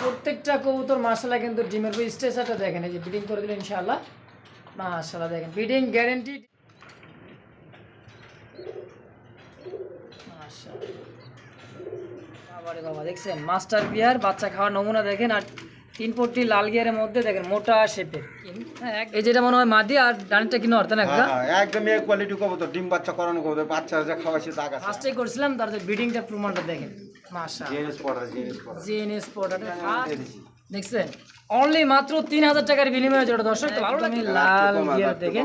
প্রত্যেকটা কবুতর মাসালা কিন্তু ডিমের উপর স্টেশনটা দেখেন। এই যে ব্রিডিং করে দিলেন ইনশাআল্লাহ। মাসালা দেখেন। ব্রিডিং গ্যারেন্টি বাবারে বাবা দেখছেন? মাস্টার বিয়ার বাচ্চা খাওয়ার নমুনা দেখেন আর তিন পট্টি লাল গিয়ারের মধ্যে দেখেন মোটা শেপের। এই যেটা মনে হয় মাদি আর ডানটা কি নর্থ না হ্যাঁ, হ্যাঁ, একদম এক কোয়ালিটি কবুতর ডিম বাচ্চা করানো কবুতর বাচ্চা যা খাওয়াইছে তা ফার্স্টে করছিলাম তার ব্রিডিংটা প্রমাণটা দেখেন। জিএনএস দেখছেন অনলি মাত্র তিন হাজার টাকার বিনিময়ে যেটা দর্শক একদমই লাল গিয়ার দেখেন।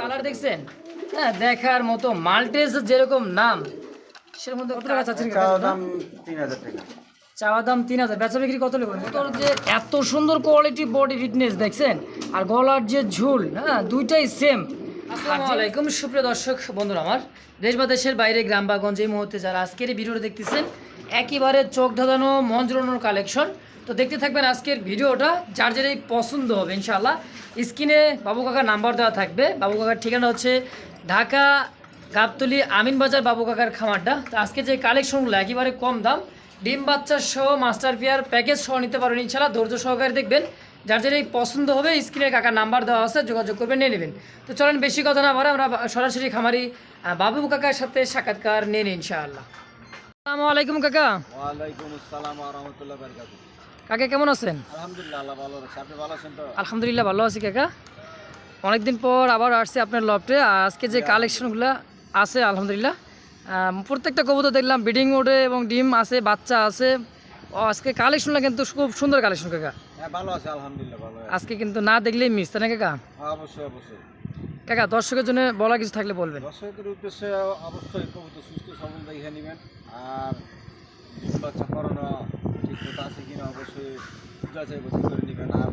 কালার দেখছেন? হ্যাঁ দেখার মতো মাল্টেজ যেরকম নাম সেরকম কত টাকা চাচ্ছেন দাম তিন হাজার টাকা। চাওয়া দাম তিন হাজার। বেচা বিক্রি কত নেবেন তোর যে এত সুন্দর কোয়ালিটি বডি ফিটনেস দেখছেন? আর গলার যে ঝুল হ্যাঁ দুইটাই সেম আসসালামু আলাইকুম। সুপ্রিয় দর্শক বন্ধুরা আমার দেশ বা দেশের বাইরে গ্রাম বা গঞ্জে এই মুহূর্তে যারা আজকের এই ভিডিওটা দেখতেছেন একেবারে চোখ ধাঁধানো মন জোড়ানোর কালেকশন তো দেখতে থাকবেন আজকের ভিডিওটা যার যেটাই পছন্দ হবে ইনশাআল্লাহ। স্ক্রিনে বাবু কাকার নাম্বার দেওয়া থাকবে। বাবু কাকার ঠিকানা হচ্ছে ঢাকা গাবতলি আমিনবাজার বাবু কাকার খামারটা। তো আজকে যে কালেকশনগুলো একেবারে কম দাম ডিম বাচ্চা সহ মাস্টার পেয়ার প্যাকেজ সহ নিতে পারেন ইনশাল্লাহ ধৈর্য সহকারে দেখবেন। যার যেটাই পছন্দ হবে স্ক্রিনে কাকার নাম্বার দেওয়া আছে যোগাযোগ করবেন নিয়ে নেবেন। তো চলেন বেশি কথা না বলে আমরা সরাসরি খামারি বাবু কাকার সাথে সাক্ষাৎকার নিয়ে নিই ইনশাআল্লাহ। আসসালামু আলাইকুম কাকা। ওয়ালাইকুম আসসালাম ওয়া রাহমাতুল্লাহ বারাকাতু কাকা কেমন আছেন? আলহামদুলিল্লাহ আল্লাহ ভালো রাখছে আপনি ভালো আছেন তো? আলহামদুলিল্লাহ ভালো আছি কাকা। অনেকদিন পর আবার আসছে আপনার লফটে। আজকে যে কালেকশনগুলো আছে আলহামদুলিল্লাহ প্রত্যেকটা কবুতর দেখলাম ব্রিডিং মোডে এবং ডিম আছে বাচ্চা আছে। আজকে কালেকশনটা কিন্তু খুব সুন্দর কালেকশন কাকা। হ্যাঁ ভালো আছে আলহামদুলিল্লাহ ভালো আছে। আজকে কিন্তু না দেখলেই মিস তাই না কাকা? হ্যাঁ, অবশ্যই অবশ্যই। কাকা দর্শকের জন্য বলা কিছু থাকলে বলবেন। দর্শকের উদ্দেশ্যে অবশ্যই কবুতর সুস্থ সবল দেখে নেবেন। আর ডিম বাচ্চা করানো ঠিক মতো আছে কিনা অবশ্যই যাচাই বাছাই করে নেবেন। আর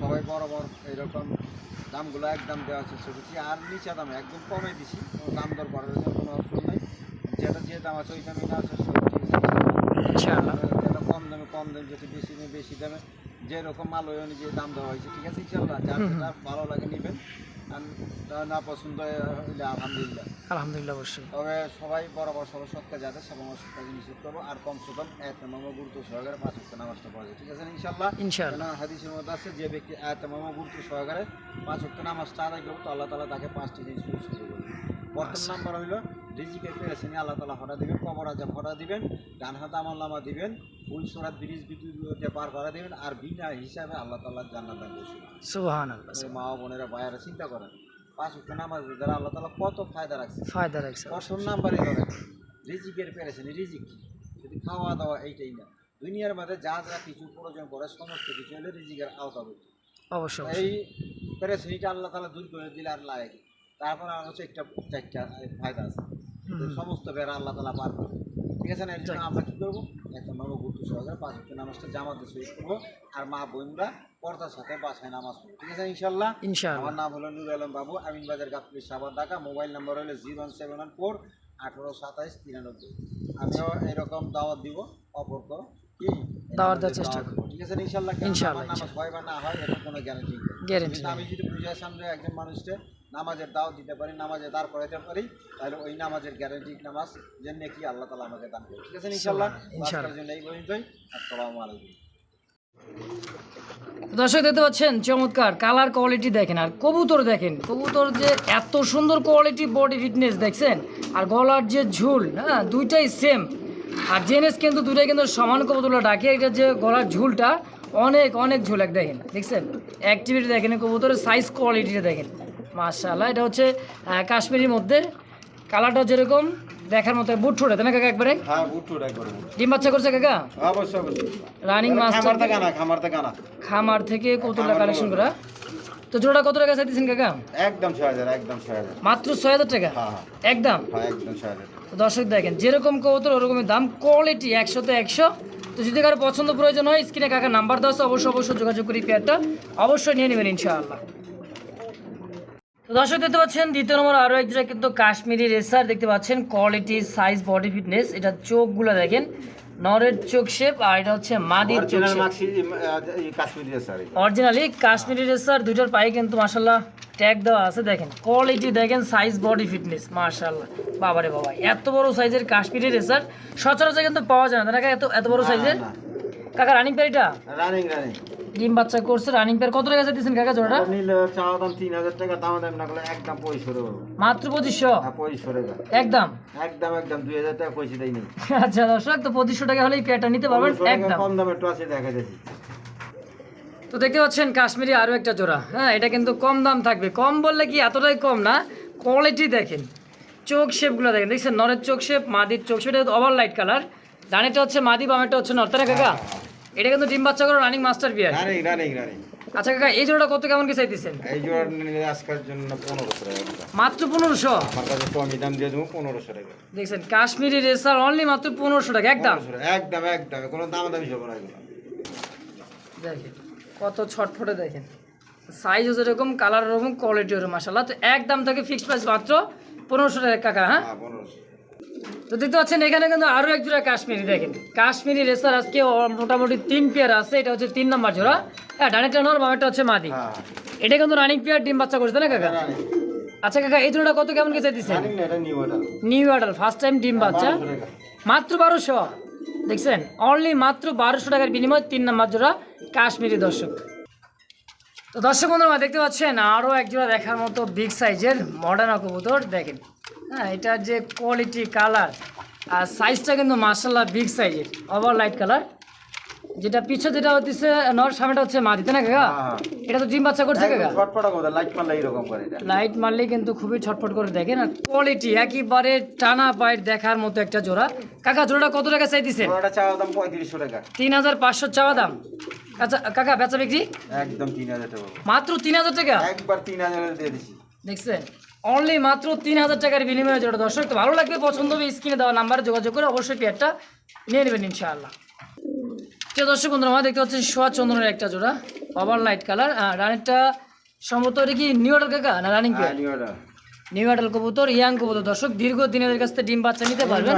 সবাই বরাবর এইরকম দামগুলো একদম দেওয়ার চেষ্টা করছি আর নিচে দামে একদম কমে দিছি কোনো দাম দর করার জন্য কোনো অপশন নাই। যেটা যে দাম আছে ওই দামে ইনশাআল্লাহ। যেটা কম দামে কম দামে যেটা বেশি দামে বেশি দামে যেরকম মাল ওই অনুযায়ী দাম দেওয়া হয়েছে ঠিক আছে? ইনশাল্লাহ যার যেটা ভালো লাগে নেবেন। আর না পছন্দ হইলে আলহামদুলিল্লাহ। আলহামদুলিল্লাহ অবশ্যই। তবে সবাই বরাবর সবার সৎকা যাতে সব আমার সৎকাকে নিষেধ করব। আর কমসে কম এক মামা গুরুত্ব সহকারে পাঁচ ওয়াক্ত নামাজটা পড়া যায় ঠিক আছে না ইনশাল্লাহ হাদিসের মধ্যে আছে যে ব্যক্তি আয়াত মামা গুরুত্ব সহকারে পাঁচ ওয়াক্ত নামাজটা আদায় করব তো আল্লাহ তালা তাকে পাঁচটি জিনিস করবে প্রথম নাম্বার হইল রিজিকের পেরেছেনি আল্লাহ তালা হরা দিবেন কবর আজাব হরা দিবেন ডান হাত আমল নামা দিবেন ফুল সরাত ব্রিজ বিদ্যুৎ পার করা দিবেন আর বিনা হিসাবে আল্লাহ তালা জান্নাত দান করছেন। মা বোনেরা ভাইয়ারা চিন্তা করেন পাঁচ ওয়াক্ত নামাজ দ্বারা আল্লাহ তালা কত ফায়দা রাখছে। ফায়দা রাখছে প্রথম নাম্বারে ধরেন রিজিকের পেরেছেন রিজিক? যদি খাওয়া দাওয়া এইটাই না দুনিয়ার মধ্যে যা যা কিছু প্রয়োজন পড়ে সমস্ত কিছু হলে রিজিকের আওতা আওতাভুক্ত অবশ্যই এই পেরেশানিটা আল্লাহ তালা দূর করে দিলে আর লাগে? তারপর আর হচ্ছে একটা চারটা ফায়দা আছে। সমস্ত বেড়া আল্লাহ তালা পার করে ঠিক আছে না এর জন্য আমরা কী করব? একটা নব গুরুত্ব সহকারে পাঁচ ওয়াক্ত নামাজটা জামাতে শহীদ করব আর মা বোনরা পর্দার সাথে বাসায় নামাজ পড়ব। ঠিক আছে ইনশাল্লাহ ইনশাআল্লাহ। আমার নাম হলো নুর আলম বাবু আমিন বাজার গাবতলি সাবার ঢাকা। মোবাইল নাম্বার হলো zero one seven one four আঠারো সাতাইশ তিরানব্বই। আমিও এরকম দাওয়াত দিব অপরকে কি? দাওয়াত দেওয়ার চেষ্টা দেবো। ঠিক আছে ইনশাল্লাহ ইনশাল্লাহ, নামাজ হয় বা না হয় এটা কোনো গ্যারান্টি গ্যারেন্টি আমি যদি পূজার সামনে একজন মানুষকে নামাজের দাও দিতে পারি নামাজে দাঁড় করাইতে পারি তাহলে ওই নামাজের গ্যারান্টি নামাজ যে নাকি আল্লাহ তালা আমাকে দান করে ঠিক আছে? ইনশাল্লাহ ইনশাল্লাহ। জন্য এই পর্যন্তই। আসসালামু আলাইকুম। দর্শক দেখতে পাচ্ছেন চমৎকার কালার কোয়ালিটি দেখেন আর কবুতর দেখেন। কবুতর যে এত সুন্দর কোয়ালিটি বডি ফিটনেস দেখছেন? আর গলার যে ঝুল হ্যাঁ দুইটাই সেম আর জেনেস কিন্তু দুইটাই কিন্তু সমান কবুতরগুলো ডাকে এটা যে গলার ঝুলটা অনেক অনেক ঝুল এক দেখেন দেখছেন? অ্যাক্টিভিটি দেখেন কবুতরের সাইজ কোয়ালিটিটা দেখেন। মাশাআল্লাহ এটা হচ্ছে কাশ্মীরির মধ্যে। কালারটা যেরকম দেখার মতো বুট ঠোঁটে তাই না কাকা একবারে? হ্যাঁ বুটু করব ডিম বাচ্চা করছে কাকা? অবশ্যই অবশ্যই। রানিং মাস্টার খামার থেকে আনা খামার থেকে আনা। খামার থেকে কতটা কালেকশন করা? তো জোড়া কত টাকা চাইতেছেন কাকা? একদম ছয় হাজার একদম ছয় হাজার। মাত্র ছয় হাজার টাকা? হ্যাঁ হ্যাঁ। একদম? হ্যাঁ একদম ছয় হাজার তো দর্শক দেখেন যেরকম কবুতর ওরকমই দাম কোয়ালিটি একশো তো একশো। তো যদি কারও পছন্দ প্রয়োজন হয় স্ক্রিনে কাকা নাম্বার দেওয়া আছে অবশ্যই অবশ্যই যোগাযোগ করি পেয়ারটা। অবশ্যই নিয়ে নেবেন ইনশাআল্লাহ। তো দর্শক দেখতে পাচ্ছেন দ্বিতীয় নম্বর আরও এক কিন্তু কাশ্মীরি রেসার দেখতে পাচ্ছেন কোয়ালিটি সাইজ বডি ফিটনেস এটা চোখগুলো দেখেন নরের চোখ শেপ আর এটা হচ্ছে মাদির চোখ অরিজিনাল কাশ্মীরি রেসার দুইটার পায়ে কিন্তু মাসাল্লাহ ট্যাগ দেওয়া আছে দেখেন কোয়ালিটি দেখেন সাইজ বডি ফিটনেস মার্শাল্লাহ বাবারে বাবা এত বড় সাইজের কাশ্মীরি রেসার সচরাচর কিন্তু পাওয়া যায় না কাকা? এত এত বড় সাইজের কাকা রানিং পেয়ার এটা? রানিং রানিং ডিম বাচ্চা করছে রানিং পেয়ার কত টাকা দিচ্ছেন কাকা জোড়াটা? নিলে চাওয়া দাম তিন হাজার টাকা দাম দাম না করলে একদম পঁয়ষট্টি টাকা মাত্র পঁচিশশো? হ্যাঁ পঁয়ষট্টি টাকা একদম? একদম একদম দুই হাজার টাকা পয়সা দেয় নেই আচ্ছা দর্শক তো পঁচিশশো টাকা হলে এই পেয়ারটা নিতে পারবেন একদম। কম দামে একটু আছে দেখা যাচ্ছে। তো দেখতে পাচ্ছেন কাশ্মীরি আরও একটা জোড়া। হ্যাঁ এটা কিন্তু কম দাম থাকবে। কম বললে কি এতটাই কম না? কোয়ালিটি দেখেন। চোখ শেপগুলো দেখেন। দেখছেন নরের চোখ শেপ মাদির চোখ শেপ এটা ওভার লাইট কালার ডানেটা হচ্ছে মাদি বামেটা হচ্ছে নর। না কাকা? এটা কিন্তু ডিম বাচ্চা করে running master bear running running running আচ্ছা কাকা এই জোড়াটা কত কেমন কি চাইতেছেন এই জোড়া নিলে আজকের জন্য পনেরোশো টাকা মাত্র পনেরোশো? আমার কাছে কমই দাম দিয়ে দেবো পনেরোশো টাকা। দেখছেন কাশ্মীরি রেসার অনলি মাত্র পনেরোশো টাকা একদম? একদম একদম। কোনো দাম দামি হবে না দেখেন কত ছটফটে দেখেন। সাইজও যেরকম কালার ওরকম কোয়ালিটি ওরকম মাসাল্লাহ তো একদম থেকে ফিক্সড প্রাইস মাত্র পনেরোশো টাকা কাকা হ্যাঁ? হ্যাঁ পনেরোশো। তো দেখতে পাচ্ছেন এখানে কিন্তু আরও এক জোড়া কাশ্মীরি দেখেন। কাশ্মীরি রেসার আজকে মোটামুটি তিন পেয়ার আছে এটা হচ্ছে তিন নম্বর জোড়া। হ্যাঁ ডানেরটা নর বামেরটা হচ্ছে মাদি। হ্যাঁ। এটা কিন্তু রানিং পেয়ার ডিম বাচ্চা করছে না কাকা? আচ্ছা কাকা এই জোড়াটা কত কেমন কে চাইতেছেন? নিউ অর্ডার ফার্স্ট টাইম ডিম বাচ্চা। মাত্র বারোশো। দেখছেন অনলি মাত্র বারোশো টাকার বিনিময়ে তিন নম্বর জোড়া কাশ্মীরি দর্শক। তো দর্শক বন্ধুরা দেখতে পাচ্ছেন আরও একজোড়া দেখার মতো বিগ সাইজের মডার্ন কবুতর। দেখেন হ্যাঁ এটার যে কোয়ালিটি কালার আর সাইজটা কিন্তু মার্শাল্লাহ বিগ সাইজের ওভার লাইট কালার যেটা পিছে যেটা হচ্ছে নর সামনেটা হচ্ছে মাদি তাই না কাকা? হ্যাঁ, এটা তো ডিম বাচ্চা করছে কাকা? ছটপটা কথা লাইট পাল্লা এরকম করে এটা লাইট মারলে কিন্তু খুবই ছটফট করে দেখেন আর কোয়ালিটি একেবারে টানা পাইট দেখার মতো একটা জোড়া। কাকা জোড়াটা কত টাকা চাইতেছেন? ওটা চাওয়া দাম পঁয়ত্রিশশো টাকা। তিন হাজার পাঁচশো চাওয়া দাম। কাকা কাকা বেচা বিক্রি? একদম তিন হাজার টাকা। মাত্র তিন হাজার টাকা? একবার তিন হাজার দিয়ে দিছি। দেখছেন? অনলি মাত্র তিন হাজার টাকার বিনিময়ে জোড়া দর্শক তো ভালো লাগবে পছন্দ হবে স্ক্রিনে দেওয়া নাম্বারে যোগাযোগ করে অবশ্যই পেয়ারটা নিয়ে নেবেন ইনশাআল্লাহ। প্রিয় দর্শক বন্ধুরা আমরা দেখতে পাচ্ছেন সোয়া চন্দ্রের একটা জোড়া ওভার লাইট কালার রানিংটা সম্ভবত এটা কি নিউ অর্ডার কাকা না রানিং পেয়ার হ্যাঁ, নিউ অর্ডার নিউ অর্ডার কবুতর ইয়াং কবুতর। দর্শক দীর্ঘ দিনের কাছ থেকে ডিম বাচ্চা নিতে পারবেন।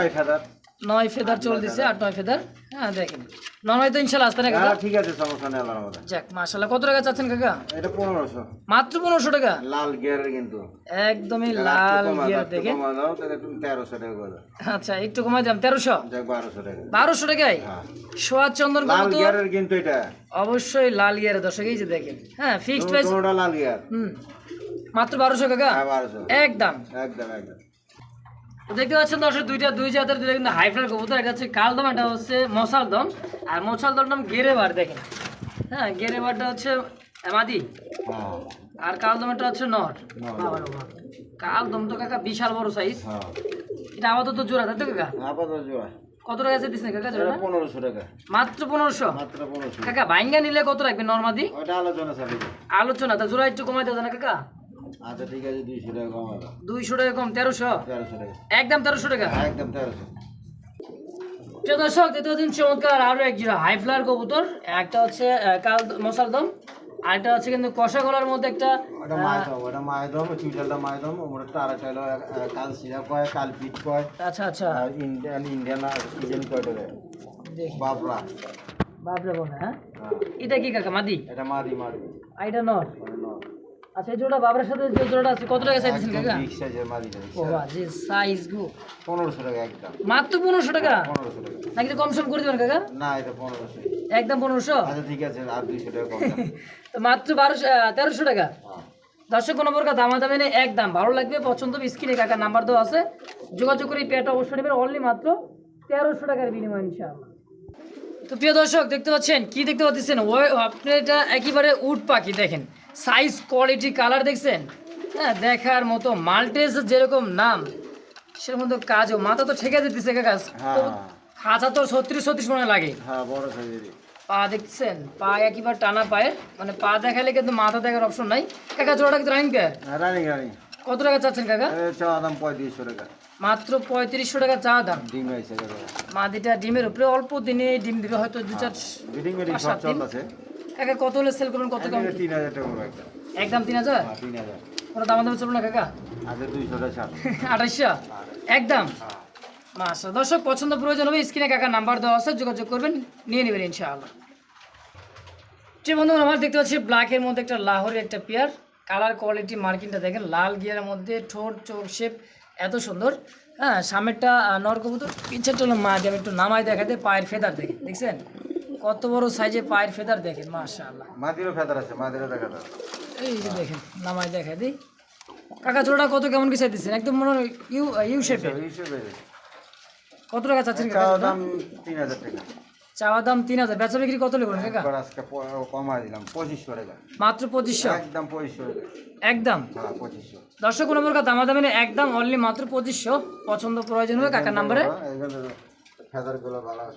নয় হাজার নয় ফেদার চলতেছে আর নয় ফেদার। হ্যাঁ দেখেন। নয় তো ইনশাল্লাহ আসতে না কাকা? ঠিক আছে সমস্যা নেই আল্লাহর মধ্যে যাক মাশাল্লাহ। কত টাকা চাচ্ছেন কাকা? এটা পনেরোশো। মাত্র পনেরোশো টাকা? লাল গিয়ারের কিন্তু। একদমই লাল গিয়ার দেখেন। কমা দাও তাহলে তুমি তেরোশো টাকা করে আচ্ছা একটু কমাই দাম তেরোশো? যাক বারোশো টাকা। বারোশো টাকায়? হ্যাঁ। সোয়াদ চন্দন লাল গিয়ারের কিন্তু এটা। অবশ্যই লাল গিয়ারের দর্শক এই যে দেখেন। হ্যাঁ ফিক্সড প্রাইস লাল গিয়ার। হুম। মাত্র বারোশো কাকা? হ্যাঁ বারোশো। একদম। একদম একদম। দেখতে পাচ্ছেন দর্শক দুইটা দুই জাতের দুইটা কিন্তু হাইফ্লার কবুতর। এটা হচ্ছে কালদম এটা হচ্ছে মশাল দম। আর মশাল দমটার নাম গেরেবার দেখেন। হ্যাঁ গেরেবারটা হচ্ছে মাদি হ্যাঁ। আর কালদমটা হচ্ছে নট। কালদম তো কাকা বিশাল বড় সাইজ হ্যাঁ। এটা আপাতত জোড়া তাই তো কাকা? আপাতত জোড়া। কত টাকা আছে দিচ্ছেন কাকা জোড়া পনেরোশো টাকা। মাত্র পনেরোশো? মাত্র পনেরোশো। কাকা বাইঙ্গা নিলে কত রাখবেন নর্মাদি ওটা আলোচনা চালিয়ে আলোচনা তা জোড়া একটু কমাই দেওয়া না কাকা? আচ্ছা ঠিক আছে দুইশো টাকা কমা দাও দুইশো টাকা কম তেরোশো? তেরোশো টাকা। একদম তেরোশো টাকা? হ্যাঁ, একদম তেরোশো। প্রিয় দর্শক দেখতে চমৎকার আরও এক জিরো হাই ফ্লার কবুতর। একটা হচ্ছে কাল মশালদম আর একটা হচ্ছে কিন্তু কষা গলার মধ্যে একটা ওটা মায়দম ওটা মায়দম চুইটালটা মায়দম ওটা আরেকটা হলো কাল সিরা কয় কাল পিট কয় আচ্ছা আচ্ছা। ইন্ডিয়ান ইন্ডিয়ান ইন্ডিয়ান কয় ওটা বাবরা। বাপরে হ্যাঁ? হ্যাঁ। এটা কি কাকা মাদি? এটা মাদি মাদি। আর এটা নট। আচ্ছা এই জোড়া বাবরের সাথে যে জোড়াটা আছে কত টাকা চাইছেন কাকা? ও যে সাইজ গো। পনেরোশো টাকা একদম। মাত্র পনেরোশো টাকা? পনেরোশো টাকা। নাকি কম সম করে দেবেন কাকা? না এটা পনেরোশো। একদম পনেরোশো? আচ্ছা ঠিক আছে আর দুইশো টাকা কম তো মাত্র বারোশো আহ, তেরোশো টাকা? হ্যাঁ। দর্শক কোনো প্রকার দামা দামে নেই একদম। ভালো লাগবে পছন্দ স্ক্রিনে কাকার নাম্বার দেওয়া আছে। যোগাযোগ করে এই অবশ্যই নেবেন অনলি মাত্র তেরোশো টাকার বিনিময় ইনশাআল্লাহ। তো প্রিয় দর্শক দেখতে পাচ্ছেন কি দেখতে পাচ্ছেন? ওই আপনি এটা একেবারে উট পাখি দেখেন। সাইজ কোয়ালিটি কালার দেখছেন? হ্যাঁ দেখার মতো মাল্টেজ যেরকম নাম সেরকম তো কাজও। মাথা তো ঠেকে দিতেছে কাকা। হ্যাঁ। খাঁচা তো ছত্রিশ ছত্রিশ মনে লাগে। হ্যাঁ পা দেখছেন? পা একেবারে টানা পায়ের। মানে পা দেখালে কিন্তু মাথা দেখার অপশন নাই। কাকা জোড়াটা কিন্তু রানিং পেয়ার রানিং কত টাকা চাচ্ছেন কাকা? চাওয়া দাম পঁয়ত্রিশশো টাকা। মাত্র পঁয়ত্রিশশো টাকা চা দাম। ডিম মাদিটা ডিমের উপরে অল্প দিনে ডিম দিবে হয়তো দু চার কাকা কত হলে সেল করবেন কত কম তিন হাজার টাকা একটা। একদম তিন হাজার? হ্যাঁ তিন হাজার। কোনো দাম দামে চলবে না কাকা? আঠাইশশো একদম হ্যাঁ। মাসা দর্শক পছন্দ প্রয়োজন হবে স্ক্রিনে কাকা নাম্বার দেওয়া আছে যোগাযোগ করবেন নিয়ে নেবেন ইনশাআল্লাহ। যে বন্ধু আমার দেখতে পাচ্ছি ব্ল্যাকের মধ্যে একটা লাহোরের একটা পেয়ার কালার কোয়ালিটি মার্কিংটা দেখেন লাল গিয়ারের মধ্যে ঠোঁট চোখ শেপ এত সুন্দর। হ্যাঁ সামনেরটা আহ, নর কবুতর পিছেরটা হলো মা আমি একটু নামাই দেখাতে পায়ের ফেদার দেখে দেখছেন? কত বড় সাইজে পায়ের ফেদার দেখেন মাশাআল্লাহ। মাদিরও ফেদার আছে মাদিরও দেখা এই যে দেখেন নামাই দেখা দিই। কাকা জোড়াটা কত কেমন কি চাইতেছেন একদম মনে ইউ ইউ শেপের কত টাকা চাচ্ছেন চাওয়া দাম তিন হাজার টাকা। চাওয়া দাম তিন হাজার। বেচা বিক্রি কত লেবেন কাকা? আজকে দিলাম পঁচিশশো টাকা। মাত্র পঁচিশশো? একদম পঁচিশশো একদম? হ্যাঁ পঁচিশশো। দর্শক কোনো প্রকার দামাদামি নেই, একদম অনলি মাত্র পঁচিশশো। পছন্দ প্রয়োজন হবে কাকার নাম্বারে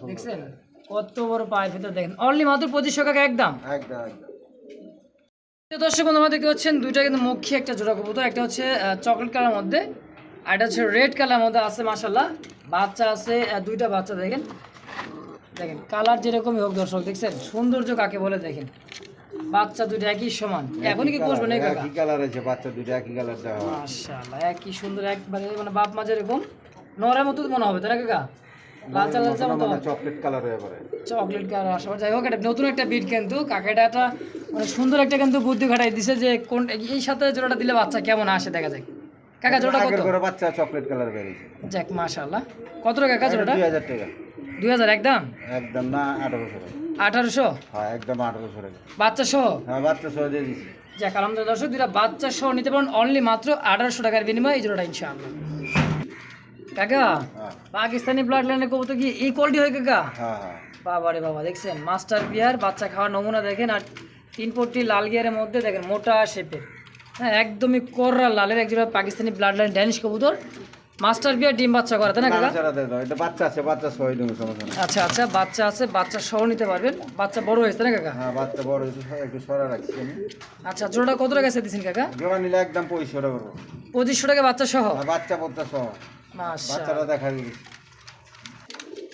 দেখছেন? কত বড় পায়ের ভিতর দেখেন। অনলি মাত্র পঁচিশশো টাকা একদম। একদম একদম। দর্শক বন্ধু আমাদের দেখতে পাচ্ছেন দুইটা কিন্তু একটা জোড়া কবুতর একটা হচ্ছে চকলেট কালার মধ্যে আর এটা হচ্ছে রেড কালার মধ্যে আছে মাসাল্লাহ বাচ্চা আছে দুইটা বাচ্চা দেখেন। দেখেন কালার যেরকমই হোক দর্শক দেখছেন? সৌন্দর্য কাকে বলে দেখেন? বাচ্চা দুইটা একই সমান। এখনই কি বসবেন এই কাকা? একই কালার আছে বাচ্চা দুটো একই কালার দেওয়া মাশাআল্লাহ একই সুন্দর একবারে মানে বাপ মা যেরকম নরের মতো মনে হবে তাই না কাকা? লালচা লালচা মতো মানে চকলেট কালার হয়ে পড়ে। চকলেট কালার আসার যাই হোক এটা নতুন একটা বিট কিন্তু। কাকা একটা মানে সুন্দর একটা কিন্তু বুদ্ধি খাটাই দিছে যে কোন এই সাথে জোড়াটা দিলে বাচ্চা কেমন আসে দেখা যায় কাকা জোড়াটা কত? করে বাচ্চা চকলেট কালার বেরিয়েছে যাক মাশাআল্লাহ। কত টাকা কাকা জোড়াটা? একদম? না হ্যাঁ টাকা। বাচ্চা সহ হ্যাঁ বাচ্চা সহ দিয়ে দিচ্ছি যাক আলহামদুলিল্লাহ দর্শক দুইটা বাচ্চা সহ নিতে পারেন। অনলি মাত্র আঠারোশো টাকার বিনিময়ে এই জোড়াটা ইনশাআল্লাহ। কাকা হ্যাঁ পাকিস্তানি ব্লাড লাইনের কবুতর কি এই কোয়ালিটি হয় কাকা? হ্যাঁ হ্যাঁ। বাবা রে বাবা দেখছেন মাস্টার বিয়ার বাচ্চা খাওয়ার নমুনা দেখেন আর তিন পট্টি লাল গিয়ারের মধ্যে দেখেন মোটা শেপের হ্যাঁ একদমই কররা লালের একজোড়া পাকিস্তানি ব্লাড লাইন ড্যানিশ কবুতর। মাস্টার বিয়ার ডিম বাচ্চা করে তাই না কাকা? এটা বাচ্চা আছে বাচ্চা সহ আচ্ছা আচ্ছা বাচ্চা আছে বাচ্চা সহ নিতে পারবেন। বাচ্চা বড় হয়েছে না কাকা? হ্যাঁ বাচ্চা বড় হয়েছে একটু সরা রাখছি আচ্ছা জোড়াটা কত টাকা দিচ্ছেন কাকা? জোড়া নিলে একদম পঁয়ষট্টি টাকা পঁচিশশো টাকা বাচ্চা সহ? আর বাচ্চা পড়তে সহ। বাচ্চারা দেখা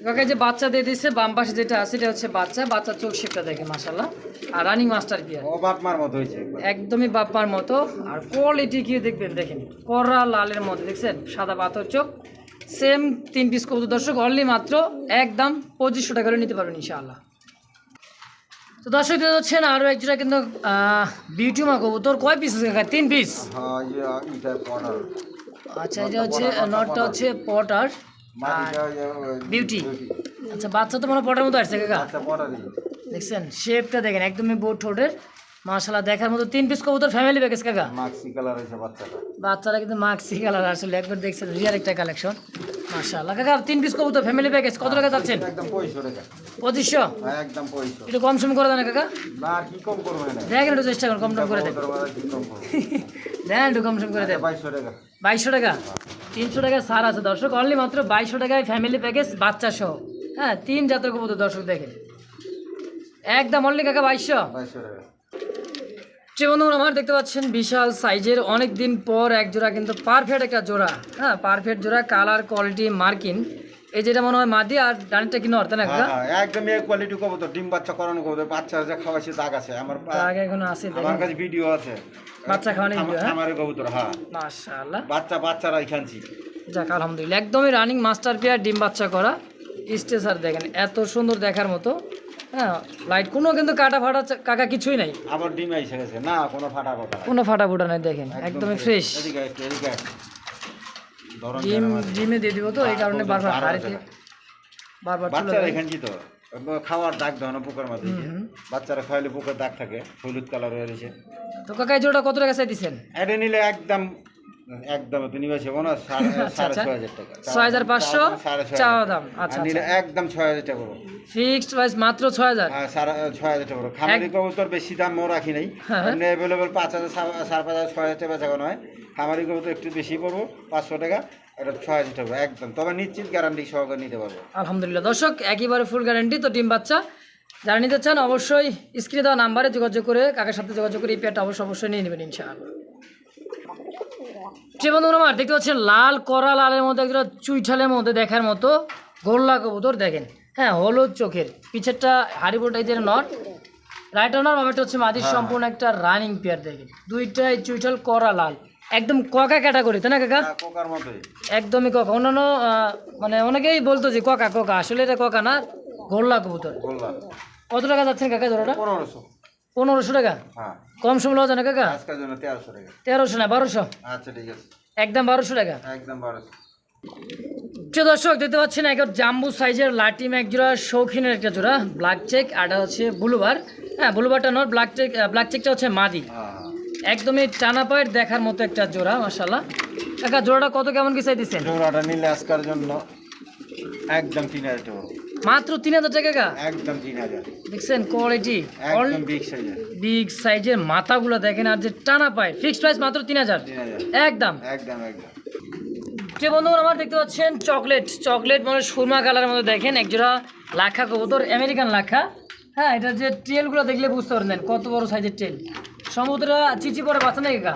কাকা যে বাচ্চা দিয়ে দিচ্ছে বাম পাশে যেটা আছে এটা হচ্ছে বাচ্চা। বাচ্চার চোখ শেপটা দেখে মাসাল্লাহ আর রানিং মাস্টার বিয়ার ও বাপ মতো হয়েছে একদমই বাপ্পার মতো। আর কোয়ালিটি কি দেখবেন দেখেন। কড়া লালের মধ্যে দেখছেন? সাদা পাথর চোখ। সেম তিন পিস কবুতর। দর্শক অনলি মাত্র একদম পঁচিশশো টাকা করে নিতে পারবেন ইনশাআল্লাহ। তো দর্শক দেখতে হচ্ছেন আরও একজোড়া কিন্তু বিউটি মা কবুতর। কয় পিস তিন পিস আচ্ছা এটা হচ্ছে নটটা হচ্ছে পটার। বিউটি। আচ্ছা বাচ্চা তো মনে পটার মতো আসছে কাকা। দেখছেন শেপটা দেখেন একদমই বোট ঠোঁটের। মাশাল্লাহ দেখার মতো তিন পিস কবুতর ফ্যামিলি প্যাকেজ কাকা। মাক্সি কালার হয়েছে বাচ্চাটা। বাচ্চারা কিন্তু মাক্সি কালার আসলে একবার দেখছেন রিয়াল একটা কালেকশন মাশাআল্লাহ কাকা তিন পিস কবুতর ফ্যামিলি প্যাকেজ কত টাকা যাচ্ছেন একদম পঁয়ষট্টি টাকা। পঁচিশশো? হ্যাঁ একদম পঁয়ষট্টি একটু কম সম করে দেন কাকা। না কি কম করবে না দেখেন একটু চেষ্টা করুন কম টম করে দেন দেন একটু করে দেন। বাইশশো টাকা। বাইশশো টাকা? তিনশো টাকা সার আছে দর্শক। অনলি মাত্র বাইশশো টাকায় ফ্যামিলি প্যাকেজ বাচ্চা সহ। হ্যাঁ তিন জাতের কবুতর দর্শক দেখেন। একদম অনলি কাকা বাইশশো? বাইশশো টাকা। বন্ধুরা আমার দেখতে পাচ্ছেন বিশাল সাইজের অনেক দিন পর এক জোড়া কিন্তু পারফেক্ট একটা জোড়া। হ্যাঁ পারফেক্ট জোড়া কালার কোয়ালিটি মার্কিন এই যেটা মনে হয় মাদি আর ডানটা কি নর না হ্যাঁ, হ্যাঁ, একদম এক কোয়ালিটি কবুতর ডিম বাচ্চা করানো কবুতর বাচ্চা যা খাওয়াইছে দাগ আছে আমার এখনও আছে আমার কাছে ভিডিও আছে। বাচ্চা খাওয়ানো video, হ্যাঁ? আমার কবুতর হ্যাঁ। মাশাআল্লাহ। বাচ্চা যাক আলহামদুলিল্লাহ একদমই রানিং মাস্টার পেয়ার ডিম বাচ্চা করা স্টেসার দেখেন এত সুন্দর দেখার মতো হ্যাঁ লাইট কোনো কিন্তু কাটা ফাটা কাকা কিছুই নাই। আবার ডিম আইসে গেছে। না কোনো ফাটা না। কোনো ফাটা ফুটা নাই দেখেন একদমই ফ্রেশ এদিকে আয়, এদিকে আয়। ধরন ডিম দেন ডিমে দিয়ে দিব তো এই কারণে ওজন বারবার হাড়িতে বারবার বাচ্চারা। তো? খাওয়ার দাগ দেওয়া না পোকার মাঝে বাচ্চারা পোকার দাগ থাকে হলুদ কালার হয়ে রয়েছে। তো কাকা এই জোড়া কত টাকা চাই দিচ্ছেন এটা নিলে একদম একদম তুমি বেশি না সাড়ে সাড়ে আচ্ছা। ছয় হাজার টাকা। ছয় হাজার পাঁচশো? চাওয়া দাম আচ্ছা নিলে একদম ছয় হাজার টাকা করব। ফিক্সড প্রাইস মাত্র ছয় হাজার? হ্যাঁ সাড়ে ছয় হাজার টাকা করব। খামারি কবুতর বেশি দাম ও রাখি নাই। অ্যাভেলেবেল পাঁচ হাজার সাড়ে পাঁচ হাজার ছয় হাজার টাকা বেচা নয় খামারি কবুতর একটু বেশি পড়ব পাঁচশো টাকা এটা ছয় হাজার টাকা একদম। তবে নিশ্চিত গ্যারান্টি সহকারে নিতে পারব। আলহামদুলিল্লাহ। দর্শক ফুল গ্যারান্টি তো ডিম বাচ্চা। যারা নিতে চান অবশ্যই স্ক্রিনে দেওয়া নাম্বারে যোগাযোগ করে কাকার সাথে যোগাযোগ করে এই পেয়ারটা অবশ্যই অবশ্যই নিয়ে নেবেন ইনশাআল্লাহ। যে বন্ধু আমার দেখতে পাচ্ছেন লাল করা লালের মধ্যে একটা চুইঠালের মধ্যে দেখার মতো গোল্লা কবুতর দেখেন। হ্যাঁ হলুদ চোখের। পিছেরটা হারিবোটা এই যে নট রাইট অনার বামেরটা হচ্ছে মাদির সম্পূর্ণ একটা রানিং পেয়ার দেখেন। দুইটাই চুইঠাল করা লাল। একদম ককা ক্যাটাগরি তাই না কাকা? হ্যাঁ, একদমই ককা অন্যান্য মানে অনেকেই বলতো যে ককা ককা আসলে এটা ককা না গোল্লা কবুতর। কত টাকা যাচ্ছেন কাকা জোড়াটা? পনেরোশো। পনেরোশো টাকা? হ্যাঁ। কম সময় লওয়া যায় না কাকা? আজকের জন্য তেরোশো টাকা। তেরোশো না বারোশো? আচ্ছা ঠিক আছে। একদম বারোশো টাকা? একদম বারোশো। প্রিয় দর্শক দেখতে পাচ্ছেন এক জাম্বু সাইজের লাটিম এক জোড়া শৌখিনের একটা জোড়া ব্ল্যাক চেক আর হচ্ছে ব্লুবার। হ্যাঁ ব্লুবারটা নর ব্ল্যাক চেক ব্ল্যাক চেকটা হচ্ছে মাদি। হ্যাঁ একদমই টানা পায়ের দেখার মতো একটা জোড়া মাসাল্লাহ কাকা জোড়াটা কত কেমন কি চাই দিচ্ছেন জোড়াটা নিলে আজকের জন্য একদম তিন হাজার টাকা। মাত্র তিন হাজার টাকা একদম তিন হাজার। দেখছেন কোয়ালিটি একদম বিগ সাইজের বিগ সাইজের মাথাগুলো দেখেন আর যে টানা পায় ফিক্সড প্রাইস মাত্র তিন হাজার। একদম। একদম একদম। যে বন্ধুরা আমার দেখতে পাচ্ছেন চকলেট চকলেট মানে সুরমা কালারের মধ্যে দেখেন একজোড়া লাখা কবুতর আমেরিকান লাখা। হ্যাঁ এটা যে ট্রেলগুলো দেখলে বুঝতে পারবেন কত বড় সাইজের সম্ভবত এটা চিচি পরে বাচ্চা নাকি কা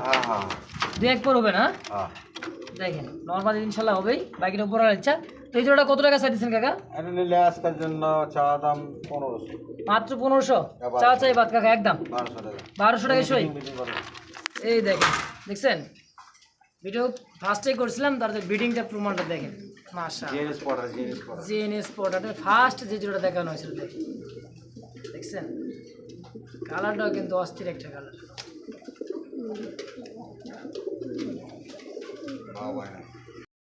দু এক পর হবে না? হ্যাঁ। দেখেন নর্মাল ইনশাল্লাহ হবেই বাকিটা উপর আর ইচ্ছা তো এই জোড়াটা কত টাকা চাই দিচ্ছেন কাকা? এটা নিলে আজকের জন্য চা দাম পনেরোশো। মাত্র পনেরোশো? চা চাই বাদ কাকা একদম। বারোশো টাকা। বারোশো টাকা সই। এই দেখেন দেখছেন? ভিডিও ফার্স্টেই করছিলাম তার বিডিংটা প্রমাণটা দেখেন। মাসা জিএনএস প্রোডাক্টে ফার্স্ট যে জোড়া দেখানো হয়েছিল দেখেন। দেখছেন? কালারটাও কিন্তু অস্থির একটা কালার।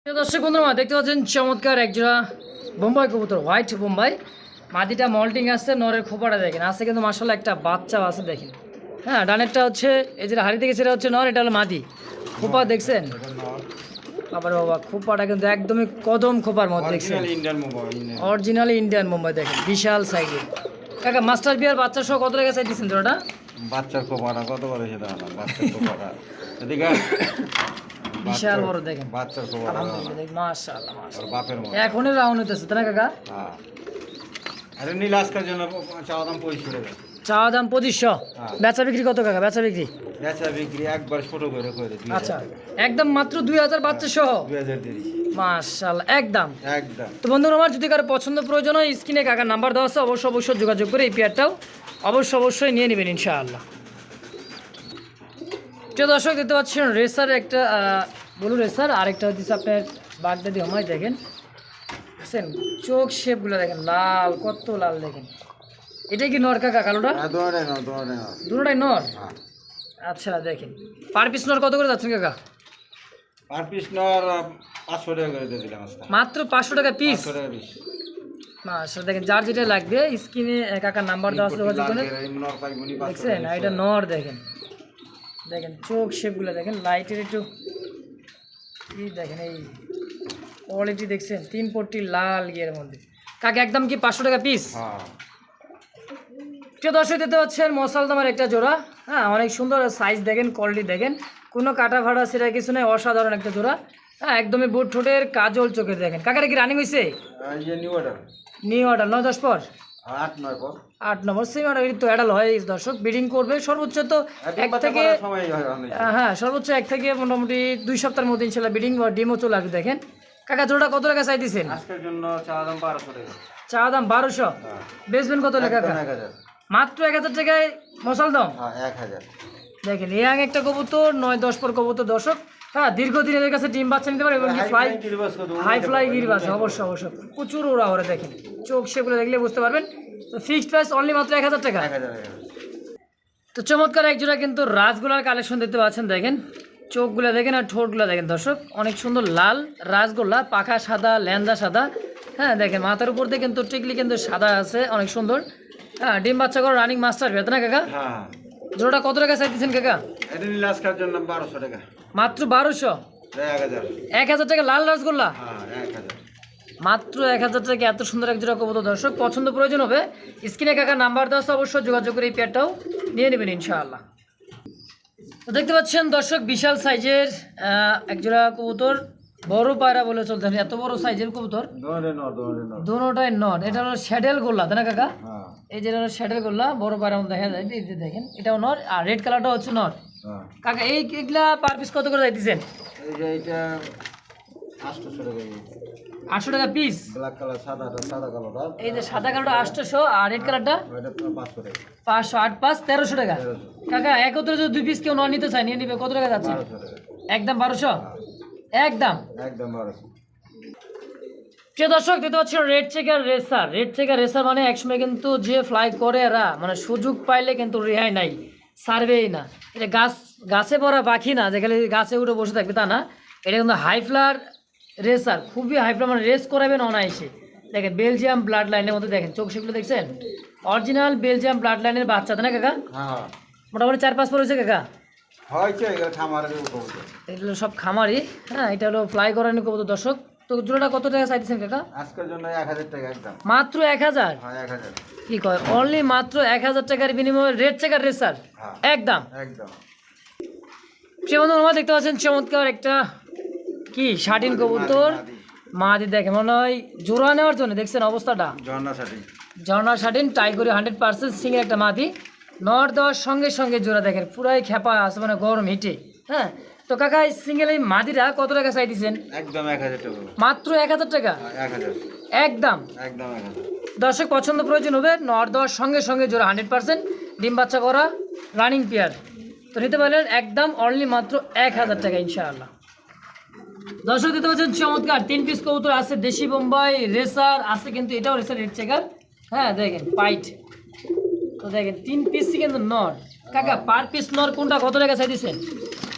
দর্শক বন্ধুরা দেখতে পাচ্ছেন চমৎকার একজোড়া বোম্বাই কবুতর হোয়াইট বোম্বাই। মাটিটা মল্টিং আছে নরের খোপাটা দেখেন। আছে কিন্তু মাসাল্লাহ একটা বাচ্চাও আছে দেখেন। হ্যাঁ ডানেরটা হচ্ছে এই যেটা হাড়ি থেকে সেটা হচ্ছে নর এটা হলো মাদি। খোপা দেখছেন? আবার বাবা খোপাটা কিন্তু একদমই কদম খোপার মধ্যে দেখছেন। অরিজিনালি ইন্ডিয়ান মুম্বাই দেখেন বিশাল সাইজের কাকা মাস্টার বিয়ার বাচ্চা সহ কত টাকা চাই দিচ্ছেন তোরা বাচ্চার কোপাটা কত বড় সেটা বাচ্চার কোপাটা এদিকে বিশাল বড় দেখেন। বাচ্চার আলহামদুলিল্লাহ মাশাআল্লাহ মাশাআল্লাহ। বাপের মতো এখনই হইতেছে তাই না কাকা? হ্যাঁ। আরে নীল আজকের জন্য চাওয়া দাম পঁয়ত্রিশ টাকা চা দাম পঁচিশশো? হ্যাঁ। বেচা বিক্রি কত কাকা? বেচা বিক্রি? বেচা বিক্রি একবার ছোট করে করে আচ্ছা একদম মাত্র দুই হাজার বাচ্চা সহ দুই হাজার একদম। একদম। তো বন্ধুরা আমার যদি কারও পছন্দ প্রয়োজন হয় স্ক্রিনে কাকার নাম্বার দেওয়া আছে অবশ্যই অবশ্যই যোগাযোগ করে এই পেয়ারটাও অবশ্যই অবশ্যই নিয়ে নেবেন ইনশাআল্লাহ। প্রিয় দর্শক দেখতে পাচ্ছেন রেসার একটা বলু রেসার আরেকটা হচ্ছে আপনার বাগদাদি হমাই দেখেন। বুঝছেন চোখ শেপগুলো দেখেন লাল কত লাল দেখেন। এটাই কি নর কাকা কালোটা? হ্যাঁ দুটোটাই নর হ্যাঁ। আচ্ছা দেখেন। পার পিস নর কত করে যাচ্ছেন কাকা? আর পিস নেওয়ার পাঁচশো টাকা করে দিয়ে দিলাম মাত্র পাঁচশো টাকা পিস আচ্ছা দেখেন যার যেটা লাগবে স্ক্রিনে কাকার নাম্বার দেওয়া আছে যোগাযোগ করে দেখছেন এটা নর দেখেন। দেখেন চোখ শেপগুলো দেখেন লাইটের একটু কি দেখেন এই কোয়ালিটি দেখছেন তিন পট্টি লাল ইয়ের মধ্যে। কাকে একদম কি পাঁচশো টাকা পিস হ্যাঁ। প্রিয় দর্শক দেখতে পাচ্ছেন মশালদামার একটা জোড়া। হ্যাঁ অনেক সুন্দর সাইজ দেখেন কোয়ালিটি দেখেন। কোনো কাটা ভাড়া সেটা কিছু নয় অসাধারণ একটা জোড়া। হ্যাঁ একদমই বুট ঠোঁটের কাজল চোখের দেখেন। কাকাটা কি রানিং হয়েছে নিউ অর্ডার নিউ অর্ডার নয় দশ পর? আট নম্বর সেম অর্ডার তো অ্যাডাল হয় দর্শক। বিডিং করবে। সর্বোচ্চ তো এক থেকে হয় সর্বোচ্চ এক থেকে মোটামুটি দুই সপ্তাহের মধ্যে ইনশাল্লাহ বিডিং বা ডিমও চলে আসবে দেখেন। কাকা জোড়া কত টাকা চাই দিচ্ছেন আজকের জন্য চা দাম বারোশো টাকা। চা দাম বারোশো? হ্যাঁ। বেচবেন কত টাকা হাজার। মাত্র এক হাজার টাকায় মশাল দাম? হ্যাঁ এক হাজার। দেখেন ইয়াং একটা কবুতর নয় দশ পর কবুতর দর্শক। হ্যাঁ দীর্ঘদিন এদের কাছে ডিম বাচ্চা নিতে পারে এবং ফ্লাই হাই ফ্লাই গিরিবাস অবশ্যই অবশ্যই। প্রচুর ওরা ওরা দেখেন। চোখ সেগুলো দেখলে বুঝতে পারবেন। তো ফিক্সড প্রাইস অনলি মাত্র এক হাজার টাকা। তো চমৎকার একজোড়া কিন্তু রাজগোলার কালেকশন দেখতে পাচ্ছেন দেখেন। চোখগুলো দেখেন আর ঠোঁটগুলো দেখেন দর্শক। অনেক সুন্দর লাল রাজগোল্লা পাখা সাদা ল্যান্দা সাদা। হ্যাঁ দেখেন মাথার উপর দিয়ে কিন্তু টিকলি কিন্তু সাদা আছে অনেক সুন্দর। হ্যাঁ ডিম বাচ্চা করে রানিং মাস্টার ভেতনা কাকা? হ্যাঁ। জোড়াটা কত টাকা চাইতেছেন কাকা? জন্য বারোশো টাকা। মাত্র বারোশো? এক হাজার। টাকা লাল রাসগোল্লা? হ্যাঁ মাত্র এক হাজার টাকা এত সুন্দর এক জোড়া কবুতর। দর্শক পছন্দ প্রয়োজন হবে স্ক্রিনে কাকা নাম্বার দেওয়া অবশ্যই যোগাযোগ করে এই পেয়ারটাও নিয়ে নেবেন ইনশাআল্লাহ। তো দেখতে পাচ্ছেন দর্শক বিশাল সাইজের আহ, এক কবুতর। বড় পায়রা বলে চলতে হবে এত বড় সাইজের কবুতর। দুটোটাই নট এটা হলো শ্যাডেল গোল্লা তাই না কাকা? হ্যাঁ। এই যেটা হলো শ্যাডেল গোল্লা বড় পায়রা দেখা যায় দেখেন এটাও নট আর রেড কালারটা হচ্ছে নট কাকা এই এগুলা পার পিস কত করে যাইতেছেন এইটা আটশো টাকা পিস ব্ল্যাক কালার সাদাটা সাদা কালারটা এই যে সাদা আটশোশো আর রেড কালারটা পাঁচশো আট পাঁচ তেরোশো টাকা। কাকা একত্রে যদি দুই পিস কেউ ন নিতে চায় নিয়ে নিবে কত টাকা যাচ্ছে? একদম বারোশো? একদম? একদম বারোশো। প্রিয় দর্শক দেখতে পাচ্ছেন red checker racer red checker racer মানে একসময় কিন্তু যে ফ্লাই করে এরা মানে সুযোগ পাইলে কিন্তু রেহাই নাই। সার্ভেই না। এটা গাছ গাছে পড়া পাখি না যেখানে গাছে উঠে বসে থাকবে তা না। এটা কিন্তু হাই ফ্লার রেসার খুবই হাই মানে রেস করাবেন অনায়াসে। দেখেন বেলজিয়াম ব্লাড লাইনের মধ্যে দেখেন চোখ সেগুলো দেখছেন? অরিজিনাল বেলজিয়াম ব্লাড লাইনের বাচ্চা তাই না কাকা? হ্যাঁ। মোটামুটি চার পাঁচ পর হয়েছে কাকা? এগুলো সব খামারি হ্যাঁ এটা হলো ফ্লাই করানো কবুতর দর্শক। তো জোড়াটা কত টাকা চাইতেছেন কাকা? আজকের জন্য এক হাজার টাকা একদম। মাত্র এক হাজার? হ্যাঁ কি কয়? অনলি মাত্র এক হাজার টাকার বিনিময়ে রেড চেকার রেসার? হ্যাঁ। একদম? একদম। সে বন্ধু আমরা দেখতে পাচ্ছেন চমৎকার একটা কি শাটিন কবুতর। মাদি। দেখে মনে হয় জোড়া নেওয়ার জন্য দেখছেন অবস্থাটা? ঝর্ণা শাটিন। টাই করে হান্ড্রেড পার্সেন্ট সিঙ্গের একটা মাদি। নর দেওয়ার সঙ্গে সঙ্গে জোড়া দেখেন পুরাই খেপা আছে মানে গরম হিটে। হ্যাঁ? তো কাকা এই সিঙ্গেল এই মাদিরা কত টাকা চাই দিচ্ছেন একদম এক হাজার টাকা। মাত্র এক হাজার টাকা? এক হাজার। একদম। একদম এক হাজার। দর্শক পছন্দ প্রয়োজন হবে নর দেওয়ার সঙ্গে সঙ্গে জোড়া হান্ড্রেড পার্সেন্ট ডিম বাচ্চা করা রানিং পেয়ার তো নিতে পারলেন একদম অনলি মাত্র এক হাজার টাকা ইনশাআল্লাহ। দর্শক দিতে পারছেন চমৎকার। তিন পিস কবুতর আছে দেশি বোম্বাই রেসার আছে কিন্তু এটাও রেসার রেড চেকার হ্যাঁ দেখেন পাইট তো দেখেন তিন পিস কিন্তু নর। কাকা পার পিস নর কোনটা কত টাকা চাই দিচ্ছেন নর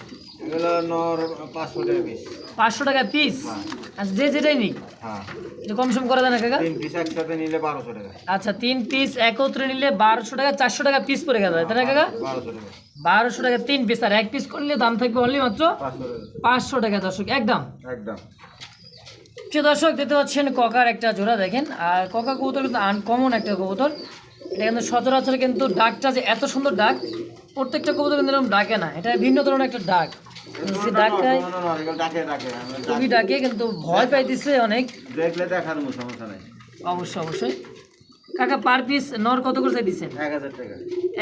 পাঁচশো টাকা পিস হ্যাঁ। আচ্ছা যে যেটাই নিক। হ্যাঁ। কম সম করা যায় না কাকা? একসাথে নিলে বারোশো টাকা। আচ্ছা তিন পিস একত্রে নিলে বারোশো টাকা চারশো টাকা পিস পড়ে গেল তাই না কাকা? বারোশো টাকা। তিন পিস আর এক পিস করলে দাম থাকবে অনলি মাত্র পাঁচশো টাকা। পাঁচশো টাকা দর্শক একদম। একদম। প্রিয় দর্শক দেখতে পাচ্ছেন ককার একটা জোড়া দেখেন। আর ককা কবুতর কিন্তু আনকমন একটা কবুতর। এটা কিন্তু সচরাচর কিন্তু ডাকটা যে এত সুন্দর ডাক প্রত্যেকটা কবুতর কিন্তু এরকম ডাকে না। এটা ভিন্ন ধরনের একটা ডাক। ডাকে ডাকে খুবই ডাকে কিন্তু ভয় পাইতেছে অনেক। দেখলে দেখার সমস্যা নেই। অবশ্যই অবশ্যই। কাকা পার পিস নর কত করে চাই দিচ্ছেন? এক হাজার টাকা।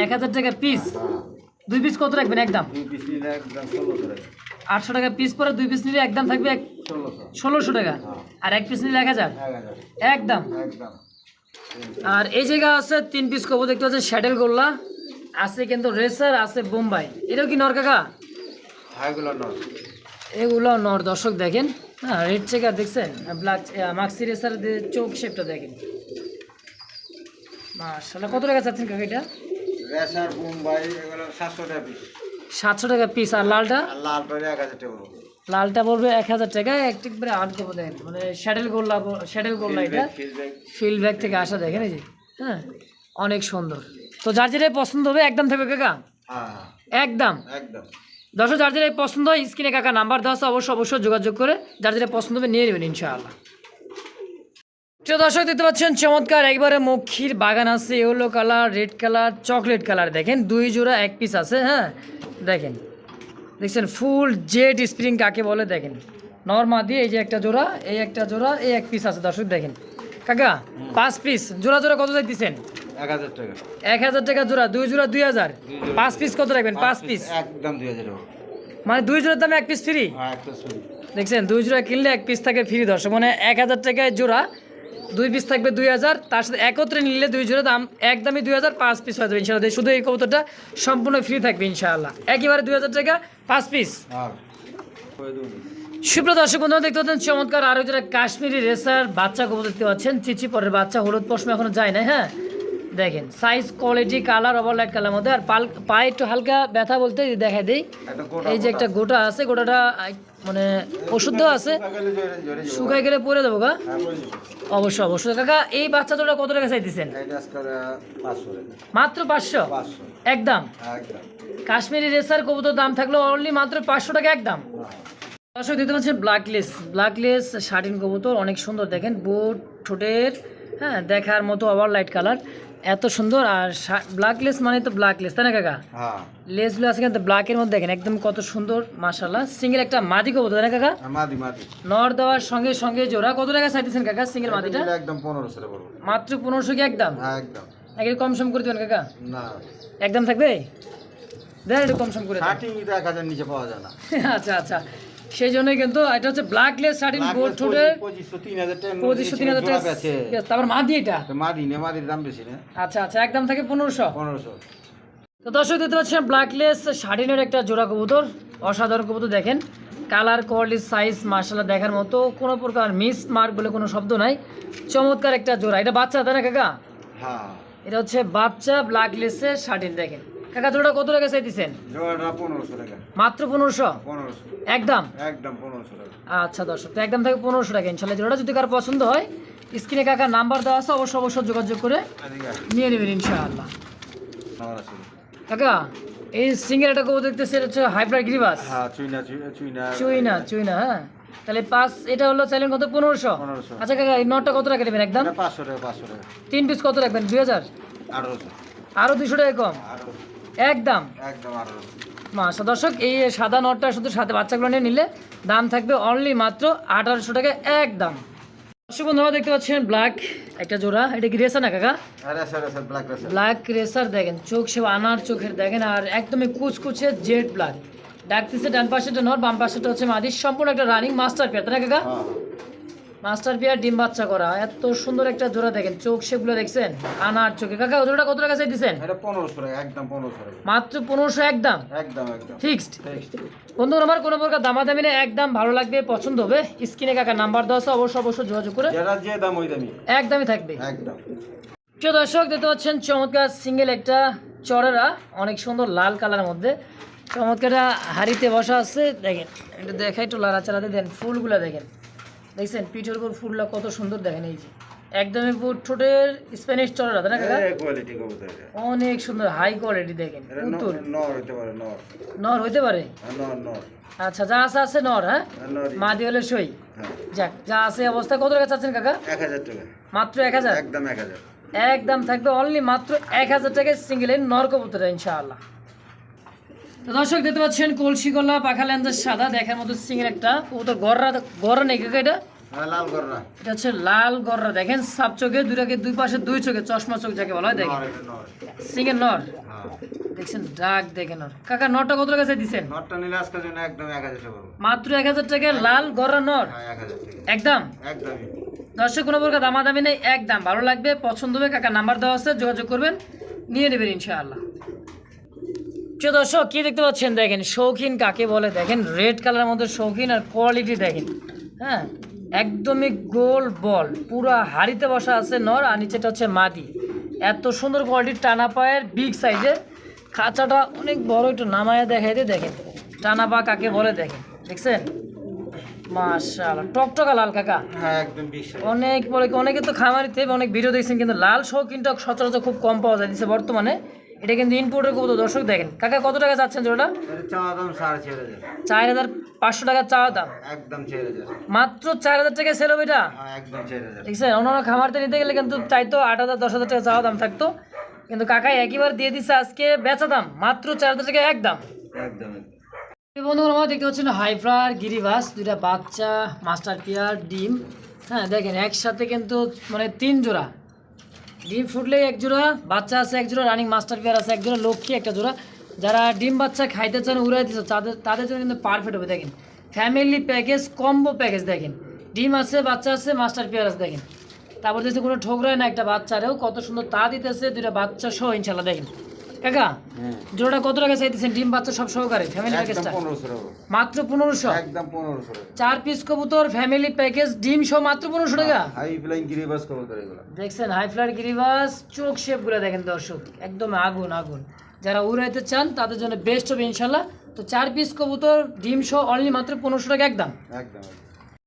এক হাজার টাকা পিস হ্যাঁ দুই পিস কত রাখবেন একদম? আটশো টাকা পিস পরে দুই পিস নিলে একদম থাকবে ষোলোশো। টাকা। আর এক পিস নিলে এক হাজার? একদম। আর এই জায়গা আছে তিন পিস কবো দেখতে পাচ্ছেন শ্যাডেল গোল্লা আছে কিন্তু রেসার আছে বোম্বাই এটাও কি নর কাকা? এগুলো নর দর্শক দেখেন। হ্যাঁ রেড চেকার দেখছেন? ব্ল্যাক মাক্সি রেসার চোখ শেপটা দেখেন। মাশাল্লাহ কত টাকা চাচ্ছেন কাকা এটা? রেসার মুম্বাই এগুলো সাতশো টাকা পিস সাতশো টাকা পিস আর লালটা? লালটা এক হাজার টাকা পড়বে। লালটা পড়বে এক হাজার টাকা। একটিবারে আট দেবো দেখেন। মানে শ্যাডেল গোল্লা শ্যাডেল গোল্লা এটা। ফিডব্যাক ফিল ব্যাগ থেকে আসা দেখেন এই যে। হ্যাঁ অনেক সুন্দর। তো যার যেটাই পছন্দ হবে একদম থাকবে কাকা? হ্যাঁ হ্যাঁ। একদম? একদম। দর্শক, যার যেটা পছন্দ হয়, স্ক্রিনে কাকা নাম্বার দেওয়া আছে, অবশ্যই অবশ্যই যোগাযোগ করে যার যেটা পছন্দ হবে নিয়ে নেবেন, ইনশাআল্লাহ। তো দর্শক, দেখতে পাচ্ছেন, চমৎকার একবারে মক্ষীর বাগান আছে, yellow colour, red colour, chocolate colour. দেখেন, দুই জোড়া, এক পিস আছে হ্যাঁ? দেখেন, দেখছেন, ফুল জেট স্প্রিং কাকে বলে, দেখেন। নর্মা দিয়ে এই যে একটা জোড়া, এই একটা জোড়া, এই এক পিস আছে, দর্শক, দেখেন। কাকা, পাঁচ পিস, জোড়া জোড়া কত দিচ্ছেন এক হাজার টাকা। জোড়া দুই জোড়া দুই হাজার। পাঁচ পিস কত রাখবেন? পাঁচ পিস একদম দুই হাজার মানে দুই জোড়ার দামে এক পিস ফ্রি হ্যাঁ দেখছেন দুই জোড়া কিনলে এক পিস থাকে ফ্রি দর্শক। মানে এক হাজার টাকায় জোড়া দুই পিস থাকবে দুই হাজার। তার সাথে একত্রে নিলে দুই জোড়া দাম একদমই দুই হাজার পাঁচ পিস হয়ে যাবে ইনশাল্লাহ শুধু এই কবুতরটা সম্পূর্ণ ফ্রি থাকবে ইনশাআল্লাহ। একেবারে দুই হাজার টাকা পাঁচ পিস হ্যাঁ। করে দর্শক বন্ধুরা দেখতে পাচ্ছেন চমৎকার আরও যেটা কাশ্মীরি রেসার বাচ্চা কবুতর দেখতে পাচ্ছেন চিচি পরের বাচ্চা হলুদ পশম এখনও যায় না হ্যাঁ? দেখেন size quality colour over light colour মধ্যে আর পাল পায়ে একটু হালকা ব্যথা বলতে দেখা দেই। এই যে একটা গোটা আছে গোটাটা মানে ওষুধ আছে। শুকাই গেলে পরে দেবো গা? হ্যাঁ অবশ্যই অবশ্যই। কাকা এই বাচ্চা তোরা কত টাকা চাইতেছেন? মাত্র পাঁচশো? পাঁচশো। একদম? হ্যাঁ কাশ্মীরি রেসার কবুতর দাম থাকল অনলি মাত্র পাঁচশো টাকা একদম? হ্যাঁ। দর্শক দেখতে পাচ্ছেন ব্ল্যাকলেস ব্ল্যাকলেস শার্টিন কবুতর অনেক সুন্দর দেখেন। বোট ঠোঁটের হ্যাঁ দেখার মতো ওভার লাইট কালার এত সুন্দর আর ব্ল্যাকলেস মানে তো ব্ল্যাকলেস তাই না কাকা? হ্যাঁ। লেসগুলো আছে কিন্তু ব্ল্যাকের মধ্যে দেখেন একদম কত সুন্দর মাশাল্লাহ সিঙ্গেল একটা মাদি কবুতর তাই না কাকা? হ্যাঁ, মাদি মাদি। নর দেওয়ার সঙ্গে সঙ্গে জোড়া। কত টাকা চাইতেছেন কাকা সিঙ্গেল মাদিটা? একদম পনেরোশো টাকা পড়বে। মাত্র পনেরোশো কি একদম? হ্যাঁ একদম। একটু কম সম করে দেবেন কাকা? না। একদম থাকবে? দেন একটু কম সম করে দেন। শার্টিং তো এক হাজার নিচে পাওয়া যায় না। আচ্ছা আচ্ছা। সেই জন্যই কিন্তু এটা হচ্ছে শার্টিন বোর্ড ঠোঁটের পঁচিশশো তিন হাজার টাকা তারপর মাদি এটা? মাদি না মাদির দাম বেশি না। আচ্ছা আচ্ছা একদম থাকে পনেরোশো? পনেরোশো। তো দর্শক দেখতে পাচ্ছেন ব্ল্যাকলেস শার্টিনের একটা জোড়া কবুতর অসাধারণ কবুতর দেখেন। কালার কোয়ালিটি সাইজ মার্শাল্লাহ দেখার মতো কোনো প্রকার মিস মার্ক বলে কোনো শব্দ নাই। চমৎকার একটা জোড়া। এটা বাচ্চা তাই না কাকা? হ্যাঁ। এটা হচ্ছে বাচ্চা ব্ল্যাকলেসের শার্টিন দেখেন। কাকা জোড়া কত টাকা চাইতেছেন মাত্র পনেরোশো? একদম? একদম পনেরোশো টাকা। আচ্ছা দর্শক তো একদম থাকে পনেরোশো টাকা। ইনশাল্লাহ জোড়াটা যদি কারও পছন্দ হয় স্ক্রিনে কাকার নাম্বার দেওয়া আছে অবশ্যই অবশ্যই যোগাযোগ করে নিয়ে নেবেন ইনশাআল্লাহ। কাকা এই সিঙ্গের একটা কবুতর দেখতেছে এটা হচ্ছে হাইব্রিড গিরিবাস। হ্যাঁ চুইনা চুই- চুইনা। চুইনা চুইনা হ্যাঁ। তাহলে পাঁচ এটা হলো চাইলেন কত? পনেরোশো? আচ্ছা কাকা এই নটটা কত টাকা নেবেন একদম? পাঁচশো টাকা পাঁচশো টাকা। তিন পিস কত রাখবেন? দুই হাজার? আঠারোশো। আরও দুশো টাকা কম? একদম। একদম মাসা দর্শক এই সাদা নটটা শুধু সাথে বাচ্চাগুলো নিয়ে নিলে দাম থাকবে অনলি মাত্র আঠারোশো টাকা একদম। দর্শক বন্ধুরা দেখতে পাচ্ছেন ব্ল্যাক একটা জোড়া। এটা কি রেসার না কাকা? ব্ল্যাক রেসার দেখেন চোখ সে আনার চোখের দেখেন আর একদমই কুচকুচে জেড ব্ল্যাক ডাকতেছে ডান পাশেটা নর বাম পাশেটা হচ্ছে মাদির সম্পূর্ণ একটা রানিং মাস্টার না কাকা? হ্যাঁ। মাস্টার পেয়ার ডিম বাচ্চা করা এত সুন্দর একটা জোড়া দেখেন চোখ সেগুলো দেখছেন আনার চোখে। কাকা জোড়াটা কত টাকা চাই চাইতেছেন এটা পনেরোশো টাকা একদম পনেরোশো টাকা। মাত্র পনেরোশো একদম? একদম একদম। ফিক্সড? বন্ধুরা আমার কোনো প্রকার দামাদামি নেই একদম ভালো লাগবে পছন্দ হবে। স্ক্রিনে কাকা নাম্বার দেওয়া আছে অবশ্যই অবশ্যই যোগাযোগ করে। যেটা যে দাম ওই দামই। একদমই থাকবে। একদম। প্রিয় দর্শক দেখতে পাচ্ছেন চমৎকার সিঙ্গেল একটা চড়েরা অনেক সুন্দর লাল কালারের মধ্যে। চমৎকারটা হাড়িতে বসা আছে দেখেন একটু দেখাই একটু লাড়াচাড়াতে দেন ফুলগুলো দেখেন। দেখছেন পিঠের উপর ফুলটা কত সুন্দর দেখেন এই যে। একদমই পুরো ঠোঁটের স্প্যানিশ চড়েরা তাই না কাকা? কোয়ালিটি কবুতর অনেক সুন্দর হাই কোয়ালিটি দেখেন পুতুল। নর- হইতে পারে নর। নর হইতে পারে? হ্যাঁ, নর নর। আচ্ছা যা আছে আছে নর হ্যাঁ? হ্যাঁ, নরই। মাদি হলে সই। হ্যাঁ। যাক যা আছে অবস্থা কত টাকা চাচ্ছেন কাকা? এক হাজার টাকা। মাত্র এক হাজার? একদম এক হাজার। একদম থাকবে অনলি মাত্র এক হাজার টাকায় সিঙ্গেল নর কবুতর ইনশাআল্লাহ। তো দর্শক দেখতে পাচ্ছেন কলসি গলা পাখা লেন্সের সাদা দেখার মতো সিঙ্গেল একটা কবুতর গররা গররা নেই কাকা এটা? হ্যাঁ লাল গররা। এটা হচ্ছে লাল গররা। দেখেন সাপ চোখে দুটাকে দুই পাশে দুই চোখে চশমা চোখ যাকে বলা হয় দেখেন। এটা নর। হ্যাঁ। দেখছেন ডাক দেখেন নর। কাকা নরটা কত টাকা দিচ্ছেন নরটা নিলে আজকের জন্য একদম এক হাজার টাকা মাত্র এক হাজার টাকা লাল গররা নর? হ্যাঁ একদম? একদমই। দর্শক কোনো প্রকার দামাদামি নেই একদম। ভালো লাগবে পছন্দ হবে কাকা নাম্বার দেওয়া আছে যোগাযোগ করবেন। নিয়ে নেবেন ইনশাআল্লাহ। প্রিয় দর্শক কি দেখতে পাচ্ছেন? দেখেন শৌখিন কাকে বলে? দেখেন রেড কালারের মধ্যে শৌখিন আর কোয়ালিটি দেখেন। হ্যাঁ একদমই গোল বল পুরো হাড়িতে বসা আছে নর আর নিচেটা হচ্ছে মাদি। এত সুন্দর কোয়ালিটির টানা পায়ের বিগ সাইজের খাঁচাটা অনেক বড় একটু নামায় দেখাই দিয়ে দেখেন। টানা পা কাকে বলে দেখেন। দেখছেন? মাশাআল্লাহ টকটকা লাল কাকা। হ্যাঁ একদম অনেক বলে অনেকে তো খামারিতে অনেক ভিডিও দেখছেন কিন্তু লাল শৌখিনটা সচরাচর খুব কম পাওয়া যায় দিচ্ছে বর্তমানে। এটা কিন্তু ইনপুটের কবুতর দর্শক দেখেন। কাকা কত টাকা চাচ্ছেন জোড়া এটা দাম চার হাজার। পাঁচশো টাকা চাওয়া দাম। একদম মাত্র চার হাজার টাকা সেল হবে এটা? একদম চার হাজার। অন্যান্য খামারতে নিতে গেলে কিন্তু চাইতো আট হাজার দশ হাজার টাকা চাওয়া দাম থাকতো। কিন্তু কাকা একইবার দিয়ে দিচ্ছে আজকে বেচা দাম মাত্র চার হাজার টাকা একদম একদম। বন্ধুরা আমার দেখতে পাচ্ছেন হাইফ্লার গিরিবাস দুইটা বাচ্চা মাস্টার পিয়ার ডিম। হ্যাঁ দেখেন একসাথে কিন্তু মানে তিন জোড়া। ডিম ফুটলে এক জোড়া, বাচ্চা আছে এক জোড়া রানিং মাস্টার পেয়ার আছে এক জোড়া, লক্ষ্মী একটা জোড়া। যারা ডিম বাচ্চা খাইতে চান, উড়াই দিচ্ছে তাদের তাদের জন্য কিন্তু পারফেক্ট হবে, দেখেন। ফ্যামিলি প্যাকেজ কম্বো প্যাকেজ দেখেন। ডিম আছে, বাচ্চা আছে মাস্টার পেয়ার আছে, দেখেন। তারপর দেখছি কোনো ঠোকরায় না একটা বাচ্চারেও কত সুন্দর তা দিতেছে দুটা বাচ্চা সহ ইনশাল্লাহ দেখেন। কাকা কত টাকা চাইতেছেন? ডিম বাচ্চা সব সহকারে ফ্যামিলি প্যাকেজটা মাত্র পনেরোশো? একদম পনেরোশো চার পিস কবুতর ফ্যামিলি প্যাকেজ ডিম সহ মাত্র পনেরোশো টাকা? হাই ফ্লাইং গিরিবাস কবুতর এগুলো। দেখছেন হাই ফ্লার গিরিবাস চোখ শেপগুলো দেখেন দর্শক। একদম আগুন আগুন। যারা উড়াইতে চান তাদের জন্য বেস্ট হবে ইনশাল্লাহ। তো চার পিস কবুতর ডিম সহ অনলি মাত্র পনেরোশো টাকা একদম একদম।